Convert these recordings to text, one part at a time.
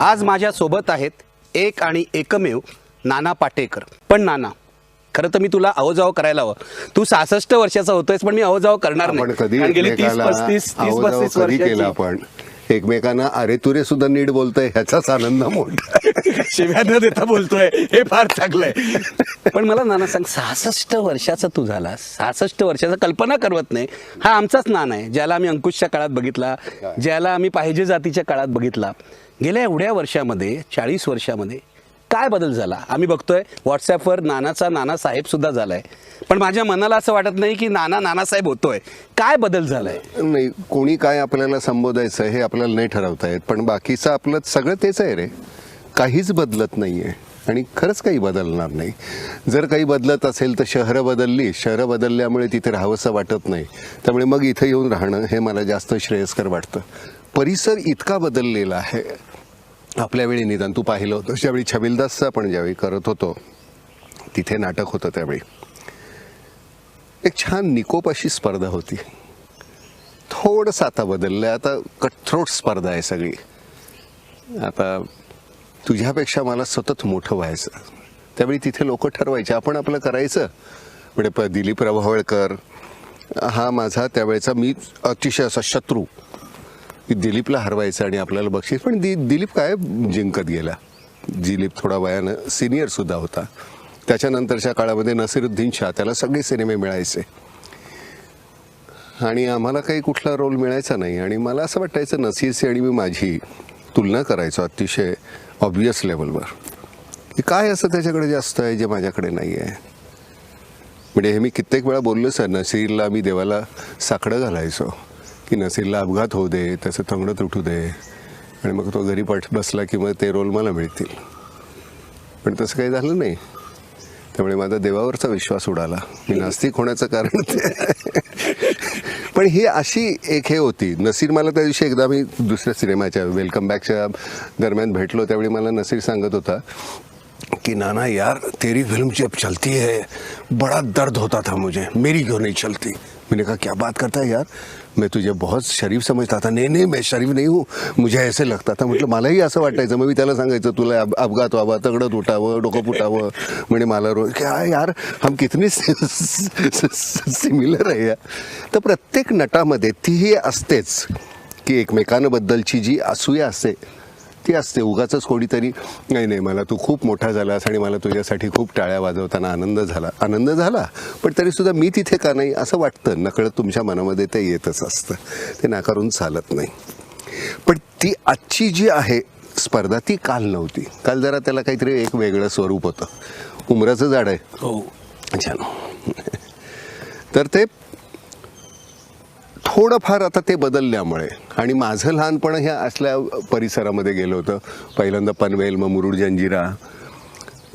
आज माझ्या सोबत आहेत एक आणि एकमेव नाना पाटेकर. पण नाना खरं तर मी तुला अवजाव करायला हवं. तू सहासष्ट वर्षाचा होतोयस पण मी अवजाव करणार आपण नाही. कधी कारण गेली तीस एकमेकाला पस्तीस तीस अवजाव पस्तीस कधी केला वर्षाची आपण? एकमेकांना अरे तुरे सुद्धा नीट बोलतोय ह्याचाच आनंद मोठा शिव्या न देता बोलतोय हे फार चांगलंय पण मला नाना सांग सहासष्ट वर्षाचा तू झाला. सहासष्ट वर्षाचा कल्पना करवत नाही. हा आमचाच नाना आहे ज्याला आम्ही अंकुशच्या काळात बघितला ज्याला आम्ही पाहिजे जातीच्या काळात बघितला. गेल्या एवढ्या वर्षामध्ये चाळीस वर्षामध्ये काय बदल झाला? आम्ही बघतोय व्हॉट्सॲपवर नानाचा नाना साहेब सुद्धा झालाय. पण माझ्या मनाला असं वाटत नाही की नाना नानासाहेब होतोय. काय बदल झालाय? नाही कोणी काय आपल्याला संबोधायचं हे आपल्याला नाही ठरवता येत पण बाकीचं आपलं सगळं तेच आहे रे. काहीच बदलत नाहीये. आणि खरंच काही बदलणार नाही. जर काही बदलत असेल तर शहरं बदलली. शहरं बदलल्यामुळे तिथे राहावंसं वाटत नाही. त्यामुळे मग इथं येऊन राहणं हे मला जास्त श्रेयस्कर वाटतं. परिसर इतका बदललेला आहे. आपल्या वेळी निदान तू पाहिलं होतं. ज्यावेळी छबिलदासचं आपण ज्यावेळी करत होतो तिथे नाटक होतं त्यावेळी. एक छान निकोप अशी स्पर्धा होती. थोडंसं आता बदललं आहे आता कटथ्रोट स्पर्धा आहे सगळी. आता तुझ्यापेक्षा मला सतत मोठं व्हायचं. त्यावेळी तिथे लोक ठरवायचे आपण आपलं करायचं. म्हणजे प दिलीप प्रभावळकर हा माझा त्यावेळेचा मी अतिशय असा शत्रू. की दिलीपला हरवायचं आणि आपल्याला बक्षीस. पण दि दिलीप काय जिंकत गेला. दिलीप थोडा वयानं सिनियर सुद्धा होता. त्याच्यानंतरच्या काळामध्ये नसिरुद्दीन शाह त्याला सगळे सिनेमे मिळायचे. आणि आम्हाला काही कुठला रोल मिळायचा नाही. आणि मला असं वाटायचं नसीरसी आणि मी माझी तुलना करायचो अतिशय ऑब्वियस लेवलवर की काय असं त्याच्याकडे जास्त आहे जे माझ्याकडे नाही आहे? म्हणजे हे मी कित्येक वेळा बोललो सर नसीरला मी देवाला साकडं घालायचो. की नसीरला अपघात होऊ दे त्याचं तंगडं तुटू दे आणि मग तो घरी पाठ बसला की मग ते रोल मला मिळतील. पण तसं काही झालं नाही. त्यामुळे माझा देवावरचा विश्वास उडाला. मी नास्तिक होण्याचं कारण ते पण ही अशी एक हे होती. नसीर मला त्या दिवशी एकदा मी दुसऱ्या सिनेमाच्या वेलकम बॅकच्या दरम्यान भेटलो. त्यावेळी मला नसीर सांगत होता कि नाना यार तेरी फिल्म जब चलती है बड़ा दर्द होता था मुझे. मेरी क्यों नहीं चलती? मैंने कहा क्या बात करता है यार? मैं तुझे बहुत शरीफ समजता था। नाही नाही मैं शरीफ नाही हूँ। मुझे ऐसे लगता था। म्हटलं मलाही असं वाटायचं। मग मी त्याला सांगायचं तुला अपघात व्हावा तगडं तुटावं डोकं फुटावं. म्हणे मला रोज क्या यार हम कितने सिमिलर आहे या तर प्रत्येक नटामध्ये तीही असतेच की एकमेकांबद्दलची जी असूया असते ती असते. उगाच कोणीतरी नाही नाही मला तू खूप मोठा झालास आणि मला तुझ्यासाठी खूप टाळ्या वाजवताना आनंद झाला. आनंद झाला पण तरी सुद्धा मी तिथे का नाही असं वाटतं. नकळत तुमच्या मनामध्ये ते येतच असतं. ते नाकारून चालत नाही. पण ती आजची जी आहे स्पर्धा ती काल नव्हती. काल जरा त्याला काहीतरी एक वेगळं स्वरूप होतं. उमराचं झाड आहे. हो. छान. तर ते थोडंफार आता ते बदलल्यामुळे. आणि माझं लहानपण ह्या असल्या परिसरामध्ये गेलं होतं. पहिल्यांदा पनवेल मग मुरुड जंजिरा.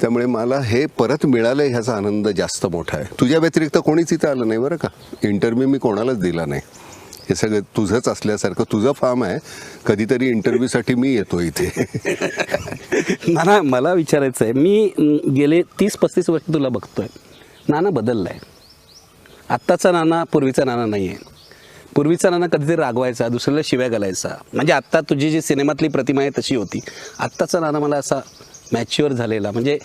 त्यामुळे मला हे परत मिळालं ह्याचा आनंद जास्त मोठा आहे. तुझ्या व्यतिरिक्त कोणीच इथं आलं नाही बरं का? इंटरव्ह्यू मी कोणालाच दिला नाही. हे सगळं तुझंच असल्यासारखं तुझं फार्म आहे. कधीतरी इंटरव्ह्यूसाठी मी येतो इथे. नाना मला विचारायचं आहे मी गेले तीस पस्तीस वर्ष तुला बघतोय. नाना बदललाय. आत्ताचा नाना पूर्वीचा नाना नाही आहे पूर्वीचा नाना कधीतरी रागवायचा दुसऱ्याला शिव्या घालायचा. म्हणजे आत्ता तुझी जी सिनेमातली प्रतिमा आहे तशी होती. आत्ताचा नाना मला असा मॅच्युअर झालेला. म्हणजे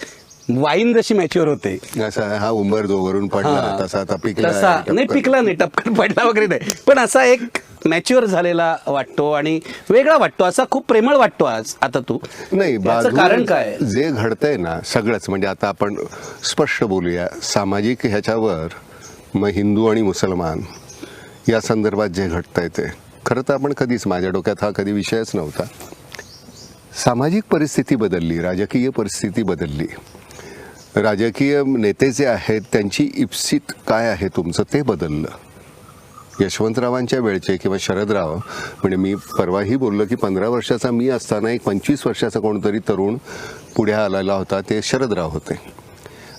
वाईन जशी मॅच्युअर होते. असा हा उंबर वरून पडला. तसा तसा. नाही पिकला नाही टपकन पडला वगैरे नाही. पण असा एक मॅच्युअर झालेला वाटतो आणि वेगळा वाटतो. असा खूप प्रेमळ वाटतो आज आता तू. नाही कारण काय जे घडतंय ना सगळंच. म्हणजे आता आपण स्पष्ट बोलूया. सामाजिक ह्याच्यावर मग हिंदू आणि मुसलमान या संदर्भात जे घडतंय ते. खरं तर आपण कधीच माझ्या डोक्यात हा कधी विषयच नव्हता. सामाजिक परिस्थिती बदलली राजकीय परिस्थिती बदलली. राजकीय नेते जे आहेत त्यांची इप्सित काय आहे तुमचं ते बदललं. यशवंतरावांच्या वेळचे किंवा शरदराव म्हणजे मी परवाही बोललो की पंधरा वर्षाचा मी असताना एक पंचवीस वर्षाचा कोणतरी तरुण पुढे आलेला होता ते शरदराव होते.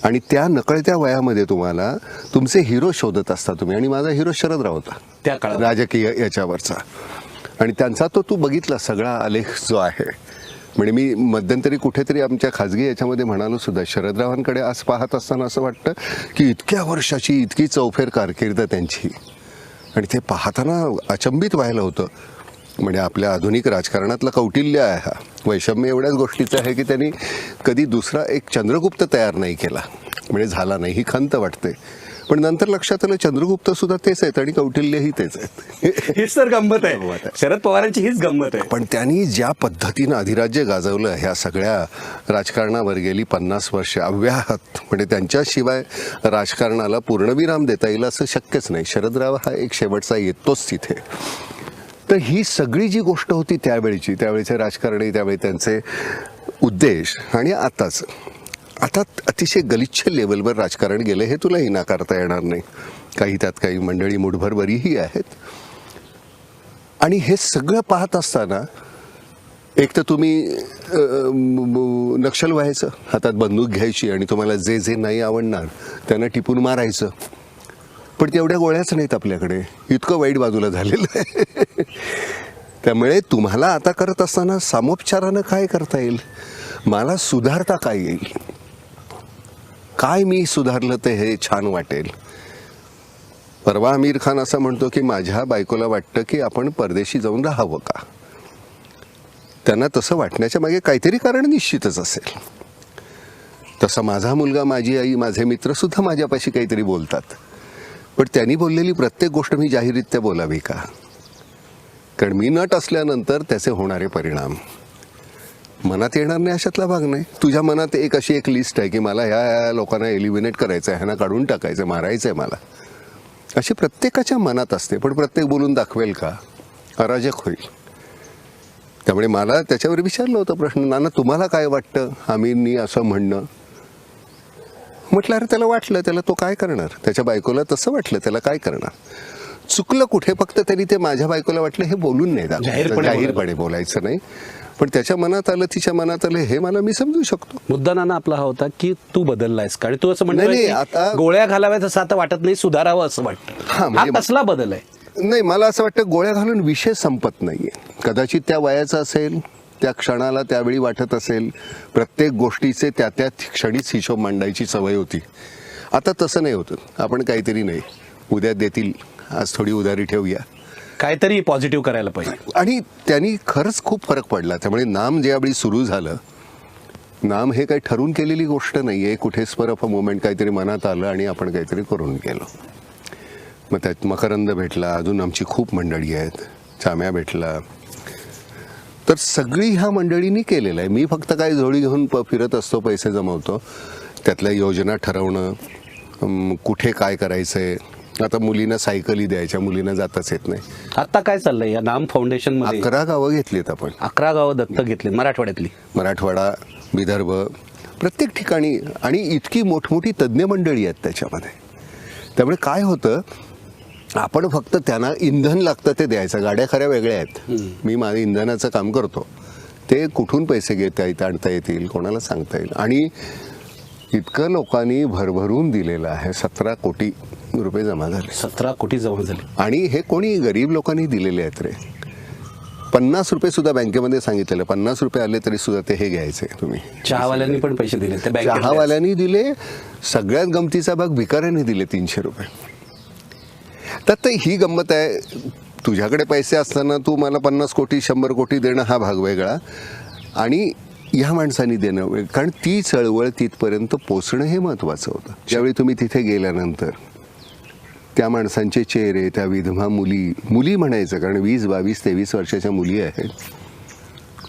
आणि त्या नकळत्या वयामध्ये तुम्हाला तुमचे हिरो शोधत असता तुम्ही. आणि माझा हिरो शरदराव होता. त्या काळात. राजकीय याच्यावरचा. आणि त्यांचा तो तू बघितला सगळा आलेख जो आहे. म्हणजे मी मध्यंतरी कुठेतरी आमच्या खाजगी याच्यामध्ये म्हणालो सुद्धा शरदरावांकडे आज पाहत असताना असं वाटतं की इतक्या वर्षाची इतकी चौफेर कारकीर्द त्यांची. आणि ते पाहताना अचंबित व्हायला होतं. म्हणजे आपल्या आधुनिक राजकारणातलं कौटिल्य आहे हा. वैषम्य एवढ्याच गोष्टीचं आहे की त्यांनी कधी दुसरा एक चंद्रगुप्त तयार नाही केला. म्हणजे झाला नाही ही खंत वाटते. पण नंतर लक्षात आलं चंद्रगुप्त सुद्धा तेच आहेत आणि कौटिल्यही तेच आहेत. हीच तर गंमत आहे. शरद पवारांची हीच गंमत आहे. पण त्यांनी ज्या पद्धतीनं अधिराज्य गाजवलं ह्या सगळ्या राजकारणावर गेली पन्नास वर्ष अव्याहत. म्हणजे त्यांच्याशिवाय राजकारणाला पूर्णविराम देता येईल असं शक्यच नाही. शरदराव हा एक शेवटचा येतोच तिथे. तर ही सगळी जी गोष्ट होती त्यावेळीची त्यावेळेचे राजकारणी त्यावेळी त्यांचे उद्देश आणि आताच. आता अतिशय गलिच्छ लेवलवर राजकारण गेलं हे तुलाही नाकारता येणार नाही. काही त्यात काही मंडळी मुठभर बरीही आहेत. आणि हे सगळं पाहत असताना एक तर तुम्ही नक्षल व्हायचं हातात बंदूक घ्यायची आणि तुम्हाला जे जे नाही आवडणार त्यांना टिपून मारायचं. पण तेवढ्या गोळ्याच नाहीत आपल्याकडे. इतकं वाईट बाजूला झालेलं आहे. त्यामुळे तुम्हाला आता करत असताना सामोपचारानं काय करता येईल? मला सुधारता काय येईल? काय मी सुधारलं ते हे छान वाटेल. परवा आमिर खान असं म्हणतो की माझ्या बायकोला वाटतं की आपण परदेशी जाऊन राहावं का? त्यांना तसं वाटण्याच्या मागे काहीतरी कारण निश्चितच असेल. तसा माझा मुलगा माझी आई माझे मित्र सुद्धा माझ्यापाशी काहीतरी बोलतात. पण त्यांनी बोललेली प्रत्येक गोष्ट मी जाहीररित्या बोलावी का? कारण मी नट असल्यानंतर त्याचे होणारे परिणाम. मनात येणार नाही अशातला भाग नाही. तुझ्या मनात एक अशी एक लिस्ट आहे की मला ह्या ह्या लोकांना एलिमिनेट करायचं आहे ह्यांना काढून टाकायचं मारायचं आहे मला. अशी प्रत्येकाच्या मनात असते पण प्रत्येक बोलून दाखवेल का? अराजक होईल. त्यामुळे मला त्याच्यावर विचारलं होतं प्रश्न नाना तुम्हाला काय वाटतं? आम्हींनी असं म्हणणं म्हटलं अरे त्याला वाटलं त्याला तो काय करणार? त्याच्या बायकोला तसं वाटलं त्याला काय करणार? चुकलं कुठे? फक्त त्यांनी ते माझ्या बायकोला वाटलं हे बोलून नाही जाहीरपणे बोलायचं. नाही. पण त्याच्या मनात आलं तिच्या मनात आलं हे मला मी समजू शकतो. मुद्दा नाना आपला हा होता की तू बदललायस का? आणि तू असं आता- गोळ्या घालाव्यात असं आता वाटत नाही सुधारावं असं वाटतं. हा, हा म्हणजे- कसला बदल आहे? नाही मला असं वाटतं गोळ्या घालून विषय संपत नाहीये. कदाचित त्या वयाचा असेल त्या क्षणाला त्यावेळी वाटत असेल प्रत्येक गोष्टीचे त्या त्या क्षणीच हिशोब मांडायची सवय होती. आता तसं नाही होतं. आपण काहीतरी नाही. उद्या देतील. आज थोडी उधारी ठेवूया. काहीतरी पॉझिटिव्ह करायला पाहिजे. आणि त्यांनी खरंच खूप फरक पडला. त्यामुळे नाम ज्यावेळी सुरू झालं नाम हे काही ठरवून केलेली गोष्ट नाही आहे कुठे स्पर ऑफ अ मुवमेंट काहीतरी मनात आलं आणि आपण काहीतरी करून गेलो. मग त्यात मकरंद भेटला. अजून आमची खूप मंडळी आहेत. चाम्या भेटला. तर सगळी ह्या मंडळींनी केलेलं आहे. मी फक्त काय झोळी घेऊन प फिरत असतो पैसे जमवतो. त्यातल्या योजना ठरवणं कुठे काय करायचंय. आता मुलींना सायकली द्यायच्या मुलींना जाताच येत नाही. आता काय चाललंय? या नाम फाउंडेशनमध्ये अकरा गावं घेतलीत आपण. अकरा गावं दत्तक घेतली मराठवाड्यातली. मराठवाडा विदर्भ प्रत्येक ठिकाणी. आणि इतकी मोठमोठी तज्ज्ञ मंडळी आहेत त्याच्यामध्ये. त्यामुळे काय होतं आपण फक्त त्यांना इंधन लागतं ते द्यायचं. गाड्या खऱ्या वेगळ्या आहेत. मी माझं इंधनाचं काम करतो. ते कुठून पैसे घेता येत आणता येतील कोणाला सांगता येईल? आणि इतकं लोकांनी भरभरून दिलेलं आहे. सतरा कोटी रुपये जमा झाले. सतरा कोटी जमा झाले. आणि हे कोणी गरीब लोकांनी दिलेले आहेत रे? पन्नास रुपये सुद्धा बँकेमध्ये सांगितलेलं. पन्नास रुपये आले तरी सुद्धा ते हे घ्यायचे तुम्ही. चहावाल्यांनी पण पैसे दिले. चहावाल्यांनी दिले. सगळ्यात गमतीचा भाग भिकाऱ्यांनी दिले तीनशे रुपये. तर ते ही गंमत आहे. तुझ्याकडे पैसे असताना तू मला पन्नास कोटी शंभर कोटी देणं हा भाग वेगळा. आणि ह्या माणसांनी देणं वेगळं. कारण ती चळवळ तिथपर्यंत पोचणं हे महत्त्वाचं होतं. ज्यावेळी तुम्ही तिथे गेल्यानंतर त्या माणसांचे चेहरे त्या विधवा मुली मुली म्हणायचं कारण वीस बावीस तेवीस वर्षाच्या मुली आहेत.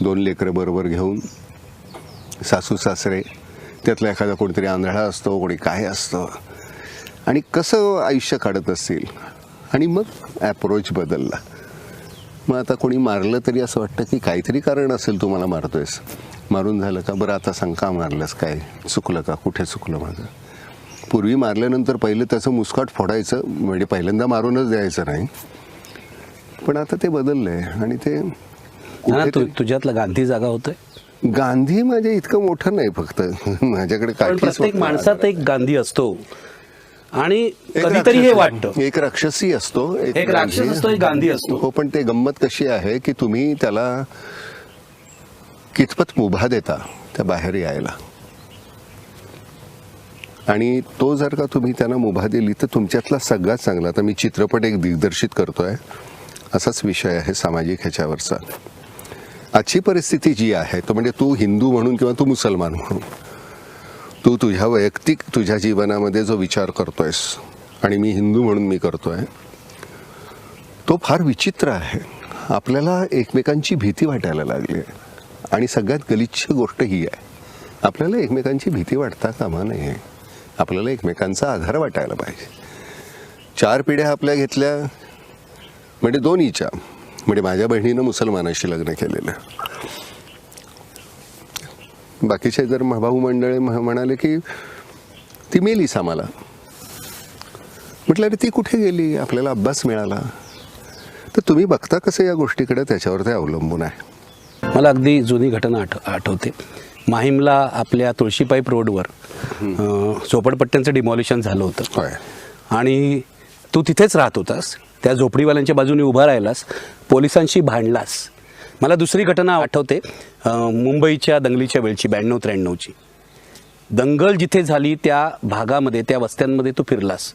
दोन लेकरं बरोबर घेऊन सासू सासरे त्यातला एखादा कोणीतरी आंधळा असतो कोणी काय असतं. आणि कसं आयुष्य काढत असतील? आणि मग ॲप्रोच बदलला. मग आता कोणी मारलं तरी असं वाटतं की काहीतरी कारण असेल तू मला मारतोयस. मारून झालं का? बरं आता सांग का मारलंस काय? चुकलं का? कुठे चुकलं माझं? पूर्वी मारल्यानंतर पहिलं त्याचं मुस्काट फोडायचं म्हणजे पहिल्यांदा मारूनच द्यायचं नाही. पण आता ते बदललंय आणि ते तुझ्यातलं गांधी जागा होतोय? गांधी म्हणजे इतकं मोठं नाही फक्त. माझ्याकडे काठीच प्रत्येक माणसात एक गांधी असतो. आणि एक कधीतरी हे राक्षसी- वाटतं. एक राक्षसी असतो एक राक्षस असतो, एक गांधी असतो. हो पण ते गंमत कशी आहे की तुम्ही त्याला कितपत मुभा देता त्या बाहेर यायला? आणि तो जर का तुम्ही त्यांना मुभा दिली तर तुमच्यातला सगळ्यात चांगला आता मी चित्रपट एक दिग्दर्शित करतोय. असाच विषय आहे सामाजिक ह्याच्यावरचा. आजची परिस्थिती जी आहे तो म्हणजे तू हिंदू म्हणून किंवा तू मुसलमान म्हणून तू तुझ्या वैयक्तिक तुझ्या जीवनामध्ये जो विचार करतोयस आणि मी हिंदू म्हणून मी करतोय तो फार विचित्र आहे. आपल्याला एकमेकांची भीती वाटायला लागली आहे. आणि सगळ्यात गलिच्छ गोष्ट ही आहे. आपल्याला एकमेकांची भीती वाटता कामा नये. आपल्याला एकमेकांचा आधार वाटायला पाहिजे. चार पिढ्या आपल्या घेतल्या म्हणजे दोन्हीच्या म्हणजे माझ्या बहिणीनं मुसलमानाशी लग्न केलेलं. बाकीचे जर भाऊ मंडळी म्ह- म्हणाले की ती मेलीस आम्हाला. म्हटलं अरे ती कुठे गेली? आपल्याला अभ्यास मिळाला. तर तुम्ही बघता कसं या गोष्टीकडे त्याच्यावर ते अवलंबून आहे. मला अगदी जुनी घटना आठ आठवते. माहीमला आपल्या तुळशी पाईप रोडवर झोपडपट्ट्यांचं डिमॉलिशन झालं होतं. आणि तू तिथेच राहत होतास. त्या झोपडीवाल्यांच्या बाजूने उभा राहिलास. पोलिसांशी भांडलास. मला दुसरी घटना आठवते. मुंबईच्या दंगलीच्या वेळची ब्याण्णव त्र्याण्णवची दंगल जिथे झाली त्या भागामध्ये त्या वस्त्यांमध्ये तू फिरलास.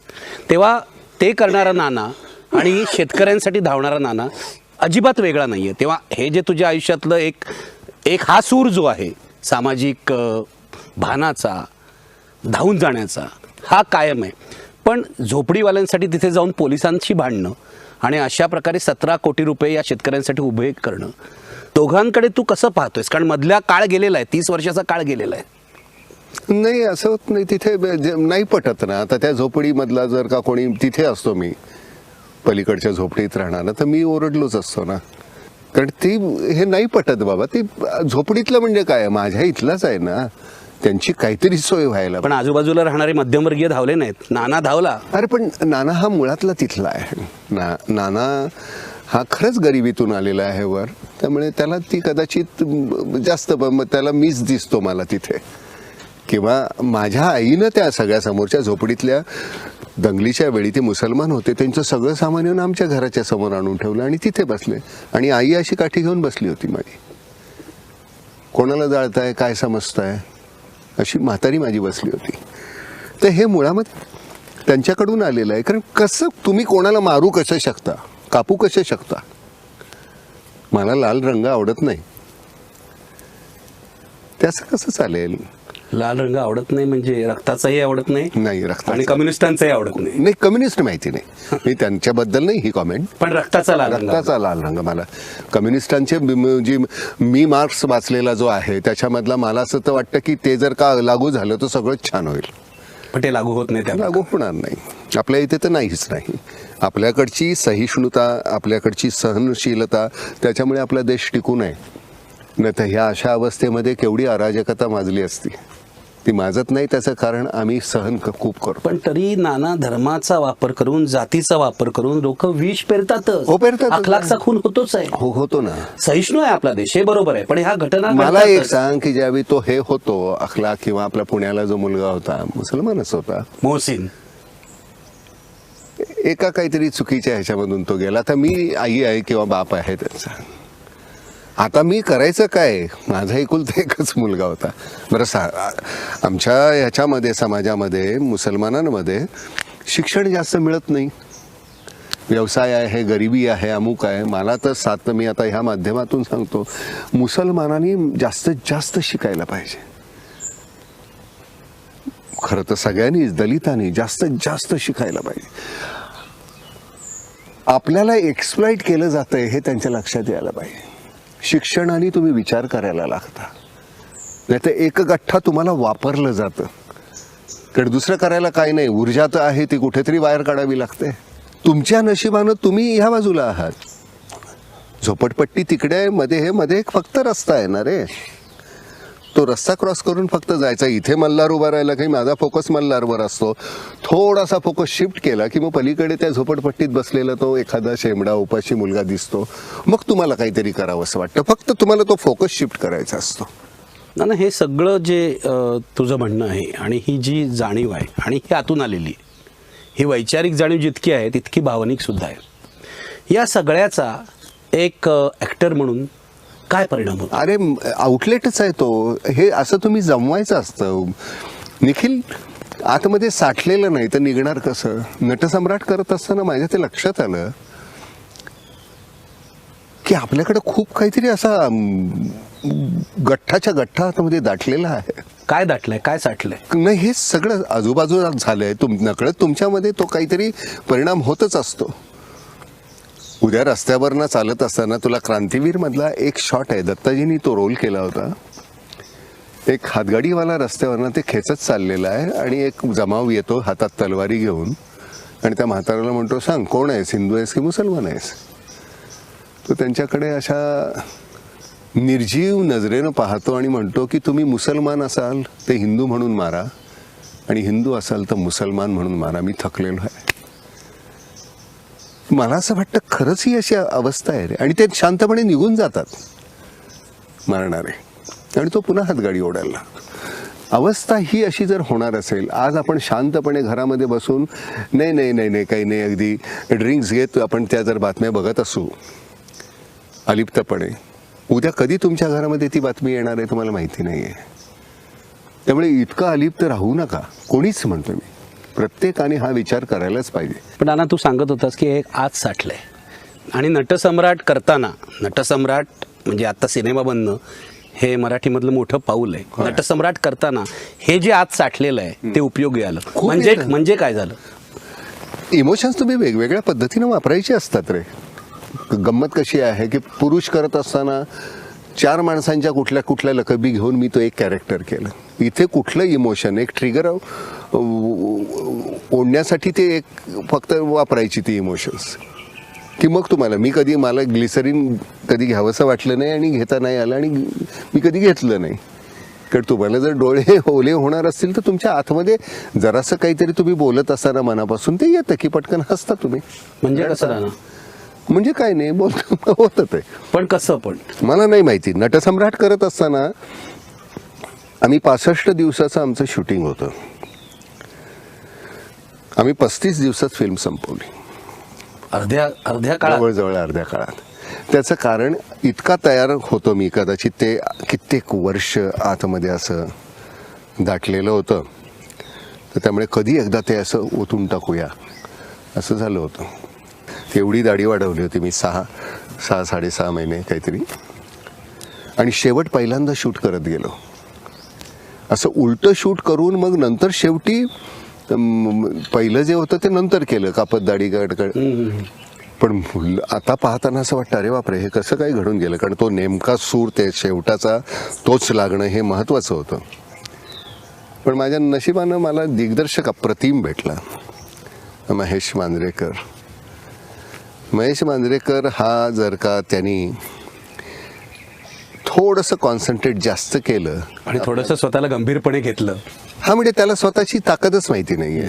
तेव्हा ते करणारा नाना आणि शेतकऱ्यांसाठी धावणारा नाना अजिबात वेगळा नाही आहे तेव्हा हे जे तुझ्या आयुष्यातलं एक एक हा सूर जो आहे सामाजिक भानाचा धावून जाण्याचा हा कायम आहे. पण झोपडीवाल्यांसाठी तिथे जाऊन पोलिसांशी भांडणं आणि अशा प्रकारे सतरा कोटी रुपये या शेतकऱ्यांसाठी उभे करणं. दोघांकडे तू कसं पाहतोयस? कारण मधल्या काळ गेलेला आहे तीस वर्षाचा काळ गेलेला आहे. नाही असं होत नाही. तिथे जे- नाही पटत ना. आता त्या झोपडीमधला जर का कोणी तिथे असतो मी. पलीकडच्या झोपडीत राहणार ना तर मी ओरडलोच असतो ना. कारण ती हे नाही पटत बाबा. ती झोपडीतलं म्हणजे काय? माझ्या इथलाच आहे ना. त्यांची काहीतरी सोय व्हायला पण आजूबाजूला राहणारे मध्यमवर्गीय धावले नाहीत. नाना धावला. अरे पण नाना हा मुळातला तिथला आहे. ना नाना हा खरंच गरिबीतून आलेला आहे वर. त्यामुळे त्याला ती कदाचित जास्त त्याला मीच दिसतो मला तिथे. किंवा माझ्या आईनं त्या सगळ्या समोरच्या झोपडीतल्या दंगलीच्या वेळी ते मुसलमान होते त्यांचं सगळं सामान येऊन आमच्या घराच्या समोर आणून ठेवलं आणि तिथे बसले. आणि आई अशी काठी घेऊन बसली होती माझी. कोणाला जाळताय? काय समजताय? अशी म्हातारी माझी बसली होती. तर हे मुळामध्ये त्यांच्याकडून आलेलं आहे. कारण कसं तुम्ही कोणाला मारू कसं शकता? कापू कसे शकता? मला लाल रंग आवडत नाही. त्याचं कसं चालेल? लाल रंग आवडत नाही म्हणजे रक्ताचाही आवडत नाही नाही रक्ताचा. आणि कम्युनिस्टांचाही आवडत नाही. नाही कम्युनिस्ट माहिती नाही. मी त्यांच्याबद्दल नाही ही कॉमेंट पण रक्ताचा लाल रंग रक्ताचा लाल रंग मला. कम्युनिस्टांचे म- जी मी मार्क्स वाचलेला जो आहे त्याच्यामधला मला असं तर वाटतं की ते जर का लागू झालं तर सगळंच छान होईल. पण ते लागू होत नाही त्याला लागू होणार नाही. आपल्या इथे तर नाहीच नाही. आपल्याकडची सहिष्णुता आपल्याकडची सहनशीलता त्याच्यामुळे आपला देश टिकून आहे. नाही तर ह्या अशा अवस्थेमध्ये केवढी अराजकता माजली असती. ती माजत नाही त्याचं कारण आम्ही सहन खूप करतो. पण तरी नाना धर्माचा वापर करून जातीचा वापर करून लोक विष पेरतातच. हो. अखलाकचा खून होतोच आहे. हो होतो ना. सहिष्णू आहे आपला देश हे बरोबर आहे. पण ह्या घटना मला एक. सांग की ज्यावेळी तो हे होतो अखला किंवा आपल्या पुण्याला जो मुलगा होता मुसलमानच होता. मोहसिन. एका काहीतरी चुकीच्या ह्याच्यामधून तो गेला. तर मी आई आहे किंवा बाप आहे त्याचा. आता मी करायचं काय? माझा एकुलता एकच मुलगा होता. बरं सा आमच्या ह्याच्यामध्ये समाजामध्ये मुसलमानांमध्ये शिक्षण जास्त मिळत नाही. व्यवसाय आहे गरिबी आहे अमुक आहे. मला तर सात मी आता ह्या माध्यमातून सांगतो मुसलमानांनी जास्तीत जास्त शिकायला पाहिजे. खरं तर सगळ्यांनीच दलितांनी जास्तीत जास्त शिकायला पाहिजे. आपल्याला एक्सप्लॉइट केलं जातंय हे त्यांच्या लक्षात यायला पाहिजे. शिक्षणाने तुम्ही विचार करायला लागता. नाही तर एक गठ्ठा तुम्हाला वापरलं जातं. कारण दुसरं करायला काय नाही. ऊर्जा तर आहे ती कुठेतरी बाहेर काढावी लागते. तुमच्या नशिबानं तुम्ही ह्या बाजूला आहात. झोपटपट्टी तिकडे मध्ये हे मध्ये एक फक्त रस्ता आहे ना रे? तो रस्ता क्रॉस करून फक्त जायचा. इथे मल्हार उभा राहिला की माझा फोकस मल्हारवर असतो. थोडासा फोकस शिफ्ट केला की मग पलीकडे त्या झोपडपट्टीत बसलेला तो एखादा शेमडा उपाशी मुलगा दिसतो. मग तुम्हाला काहीतरी करावं असं वाटतं. फक्त तुम्हाला तो फोकस शिफ्ट करायचा असतो. ना हे सगळं जे तुझं म्हणणं आहे आणि ही जी जाणीव आहे आणि ही आतून आलेली आहे, ही वैचारिक जाणीव जितकी आहे तितकी भावनिक सुद्धा आहे. या सगळ्याचा एक ॲक्टर म्हणून काय परिणाम होतो? अरे आउटलेटच आहे तो. हे असं तुम्ही जमवायचं असतं. निखिल आतमध्ये साठलेलं नाही तर निघणार कसं? नटसम्राट करत असताना माझ्या ते लक्षात आलं की आपल्याकडे खूप काहीतरी असा गठ्ठाच्या गठ्ठा आतमध्ये दाटलेला आहे. काय दाटलंय? काय साठलंय? नाही हे सगळं आजूबाजूला झालंय. तुम नकळत तुमच्यामध्ये तो काहीतरी परिणाम होतच असतो. उद्या रस्त्यावरनं चालत असताना तुला क्रांतीवीरमधला एक शॉट आहे. दत्ताजींनी तो रोल केला होता. एक हातगाडीवाला रस्त्यावरनं ते खेचत चाललेला आहे आणि एक जमाव येतो हातात तलवारी घेऊन. आणि त्या म्हाताऱ्याला म्हणतो सांग कोण आहेस? हिंदू आहेस की मुसलमान आहेस? तो त्यांच्याकडे अशा निर्जीव नजरेनं पाहतो आणि म्हणतो की तुम्ही मुसलमान असाल ते हिंदू म्हणून मारा. आणि हिंदू असाल तर मुसलमान म्हणून मारा. मी थकलेलो आहे. मला असं वाटतं खरंच ही अशी अवस्था आहे रे. आणि ते शांतपणे निघून जातात. मारणारे. आणि तो पुन्हा हातगाडी ओढायला. अवस्था ही अशी जर होणार असेल आज आपण शांतपणे घरामध्ये बसून नाही नाही नाही नाही काही नाही अगदी ड्रिंक्स घेत आपण त्या जर बातम्या बघत असू अलिप्तपणे. उद्या कधी तुमच्या घरामध्ये ती बातमी येणार आहे तुम्हाला माहिती नाही आहे त्यामुळे इतकं अलिप्त राहू नका. कोणीच म्हणतो मी. प्रत्येकाने हा विचार करायलाच पाहिजे. पण नाना तू सांगत होतास की हे आज साठलंय. आणि नटसम्राट करताना नटसम्राट म्हणजे आता सिनेमा बनणं हे मराठीमधलं मोठं पाऊल आहे. नटसम्राट करताना हे जे आज साठलेलं आहे ते उपयोगी आलं. म्हणजे. म्हणजे काय झालं? इमोशन्स तुम्ही वेगवेगळ्या पद्धतीनं वापरायचे असतात रे. गंमत कशी आहे की पुरुष करत असताना चार माणसांच्या कुठल्या कुठल्या लकबी घेऊन मी तो एक कॅरेक्टर केलं. इथे कुठलं इमोशन एक ट्रिगर ओढण्यासाठी ते एक फक्त वापरायची ती इमोशन्स की मग तुम्हाला मी कधी मला ग्लिसरीन कधी घ्यावंसं वाटलं नाही आणि घेता नाही आलं आणि मी कधी घेतलं नाही. कारण तुम्हाला जर डोळे ओले होणार असतील तर तुमच्या आतमध्ये जरासं काहीतरी तुम्ही बोलत असताना मनापासून ते येतं की पटकन हसता तुम्ही. म्हणजे कसं म्हणजे काय नाही बोलतो होतं ते पण कसं पण? मला नाही माहिती. नटसम्राट करत असताना आम्ही पासष्ट दिवसाचं आमचं शूटिंग होतं. आम्ही पस्तीस दिवसात फिल्म संपवली. अर्ध्या अर्ध्या काळात? जवळजवळ अर्ध्या काळात. त्याचं कारण इतका तयार होतो मी कदाचित ते कित्येक वर्ष आतमध्ये असं दाटलेलं होतं. तर त्यामुळे कधी एकदा ते असं ओतून टाकूया असं झालं होतं. तेवढी दाढी वाढवली होती मी सहा सहा साडेसहा महिने काहीतरी. आणि शेवट पहिल्यांदा शूट करत गेलो. असं उलटं शूट करून मग नंतर शेवटी अम, पहिलं जे होतं ते नंतर केलं कापत दाढी गडगड पण आता पाहताना असं वाटतं अरे बापरे हे कसं काय घडून गेलं? कारण तो नेमका सूर ते शेवटाचा तोच लागणं हे महत्वाचं होतं. पण माझ्या नशिबानं मला दिग्दर्शक अप्रतिम भेटला महेश मांजरेकर महेश मांजरेकर हा जर का त्यांनी थोडंसं कॉन्सन्ट्रेट जास्त केलं. आणि थोडंसं स्वतःला गंभीरपणे घेतलं. हा म्हणजे त्याला स्वतःची ताकदच माहिती नाहीये.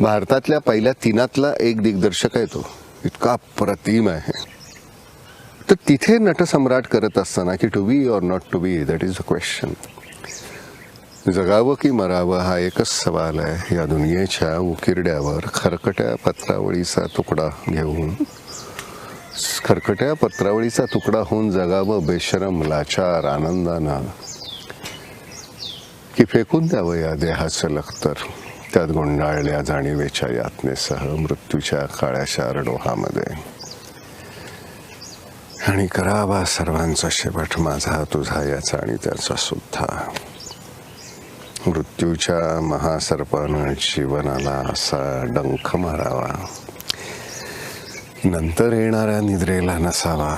भारतातल्या पहिल्या तीनातला एक दिग्दर्शक आहे तो. इतका प्रतिम आहे. तर तिथे नटसम्राट करत असताना की to be or not to be that is a question जगावं की मरावं हा एकच सवाल आहे या दुनियेच्या उकिरड्यावर खरकट्या पत्रावळीचा तुकडा घेऊन. खरखट्या पत्रावळीचा तुकडा होऊन जगावं बेशरम लाचार आनंदानं. की फेकून द्यावं या देहाचं लखतर. त्यात गुंडाळल्या जाणीवेच्या यातनेसह मृत्यूच्या काळ्याच्या शारडोहामध्ये आणि करावा सर्वांचा शेवट माझा तुझा याचा आणि त्याचा सुद्धा. मृत्यूच्या महासर्पानं जीवनाला असा डंख मारावा. नंतर येणाऱ्या निद्रेला नसावा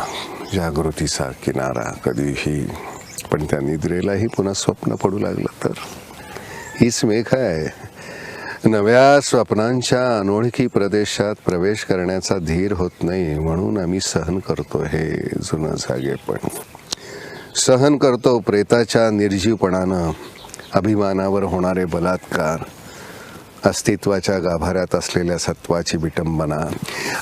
जागृतीचा किनारा कधीही. पण त्या निद्रेलाही पुन्हा स्वप्न पडू लागलं तर? हीच मेघ आहे. नव्या स्वप्नांच्या अनोळखी प्रदेशात प्रवेश करण्याचा धीर होत नाही म्हणून आम्ही सहन करतो हे जुनं जागेपण. सहन करतो प्रेताच्या निर्जीवपणानं अभिमानावर होणारे बलात्कार. अस्तित्वाच्या गाभाऱ्यात असलेल्या सत्वाची विटंबना.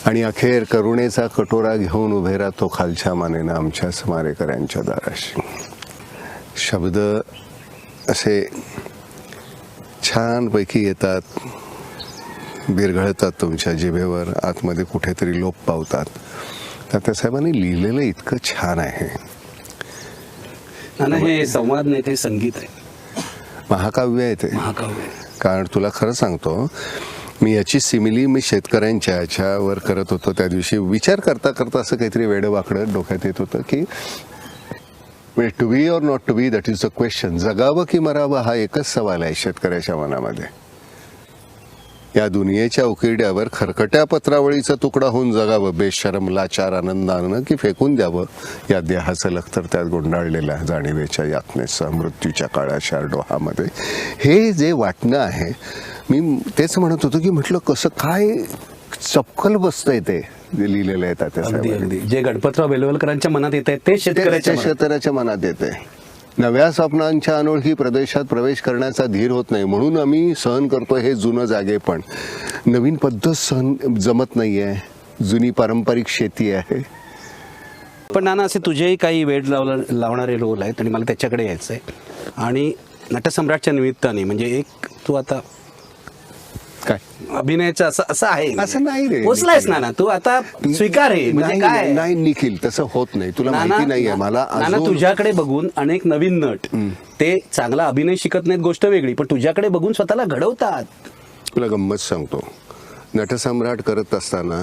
आणि अखेर करुणेचा कटोरा घेऊन उभे राहतो खालच्या मानेनं आमच्या मारेकऱ्यांच्या दाराशी. शब्द असे छानपैकी येतात बिरघळतात तुमच्या जिभेवर आतमध्ये कुठेतरी लोप पावतात. तर त्या साहेबांनी लिहिलेलं इतकं छान आहे. हे संवाद नाही ते संगीत आहे. महाकाव्य आहे ते महाकाव्य. कारण तुला खरं सांगतो मी याची सिमिली मी शेतकऱ्यांच्या ह्याच्यावर करत होतो. त्या दिवशी विचार करता करता असं काहीतरी वेडं वाकडं डोक्यात येत होतं की to be or not to be that is the question जगावं की मरावं हा एकच सवाल आहे शेतकऱ्याच्या मनामध्ये. या दुनियेच्या उकिरड्यावर खरकट्या पत्रावळीचा तुकडा होऊन जगावं बेशरम लाचार आनंदानं की फेकून द्यावं या देहाचं लखतर त्यात गुंडाळलेल्या जाणीवेच्या यातनेचा मृत्यूच्या काळाच्या डोहामध्ये. हे जे वाटणं आहे मी तेच म्हणत होतो की म्हटलं कसं काय चपकल बसतंय ते जे लिहिलेलं आहे अगदी अगदी. जे गणपतराव बेलवलकरांच्या मनात येत आहे ते शेतकऱ्याच्या. शेतकऱ्याच्या मनात येते नव्या स्वप्नांच्या अनोळखी प्रदेशात प्रवेश करण्याचा धीर होत नाही. म्हणून आम्ही सहन करतो हे जुनं जागे पण. नवीन पद्धत सहन जमत नाही आहे जुनी पारंपरिक शेती आहे. पण नाना असे तुझेही काही वेळ लावला लावणारे रोल आहेत आणि मला त्याच्याकडे यायचं आहे आणि नटसम्राटच्या निमित्ताने म्हणजे एक तू आता काय? अभिनयाचं असं असं आहे असं नाही रे. पोचलायस ना ना तू आता स्वीकार आहे. म्हणजे नाही, काय? नाही निखिल तसं होत नाही. तुला माहिती नाहीये मला नाना अजून तुझ्याकडे बघून अनेक नवीन नट ते चांगला अभिनय शिकत नाहीत गोष्ट वेगळी पण तुझ्याकडे बघून स्वतःला घडवतात. तुला गंमत सांगतो. नटसम्राट करत असताना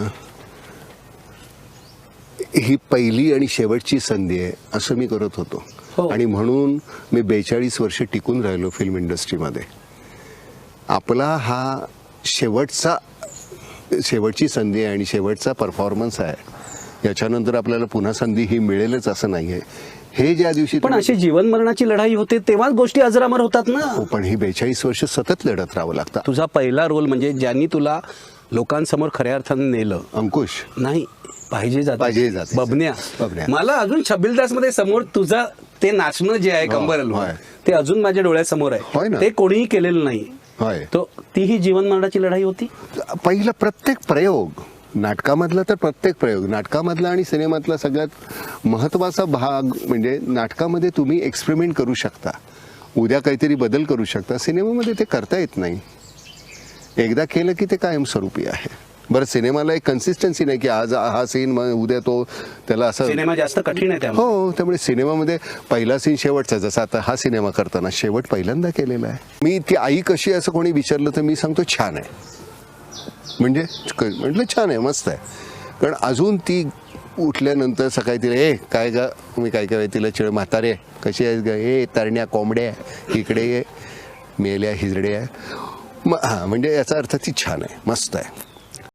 ही पहिली आणि शेवटची संधी आहे असं मी करत होतो. हो. आणि म्हणून मी बेचाळीस वर्ष टिकून राहिलो फिल्म इंडस्ट्रीमध्ये आपला हा शेवटचा शेवटची संधी आहे आणि शेवटचा परफॉर्मन्स आहे. याच्यानंतर आपल्याला पुन्हा संधी ही मिळेलच असं नाही आहे हे ज्या दिवशी पण अशी जीवन मरणाची लढाई होते तेव्हाच गोष्टी अजरामर होतात ना. हो, पण ही बेचाळीस वर्ष सतत लढत राहावं लागतं. तुझा पहिला रोल म्हणजे ज्यांनी तुला लोकांसमोर खऱ्या अर्थाने नेलं. अंकुश. नाही पाहिजे जाते. पाहिजे जाते. बबन्या. बबन्या. मला अजून छबिलदासमध्ये समोर तुझा ते नाचणं जे आहे हो, कंबर होय. ते अजून माझ्या डोळ्यासमोर आहे. ते कोणीही केलेलं नाही. होय. तो तीही जीवन मरणाची लढाई होती? पहिला प्रत्येक प्रयोग नाटकामधला तर प्रत्येक प्रयोग नाटकामधला आणि सिनेमातला सगळ्यात महत्त्वाचा भाग म्हणजे नाटकामध्ये तुम्ही एक्सपेरिमेंट करू शकता. उद्या काहीतरी बदल करू शकता. सिनेमामध्ये ते करता येत नाही. एकदा केलं की ते कायमस्वरूपी आहे. बरं सिनेमाला एक कन्सिस्टन्सी नाही की आज हा सीन उद्या तो त्याला असं सिनेमा जास्त कठीण आहे त्यामुळे. हो त्यामुळे सिनेमामध्ये पहिला सीन शेवटचा जसा आता हा सिनेमा करताना शेवट पहिल्यांदा केलेला आहे. मी ती आई कशी आहे असं कोणी विचारलं तर मी सांगतो छान आहे. म्हणजे म्हटलं छान आहे मस्त आहे. कारण अजून ती उठल्यानंतर सकाळी तिला ए काय ग? मी काय काय तिला चिळ म्हातारे कशी आहेस ग? ए तरण्या कोंबड्या इकडे ये मेल्या हिजड्या मग हां म्हणजे याचा अर्थ ती छान आहे मस्त आहे.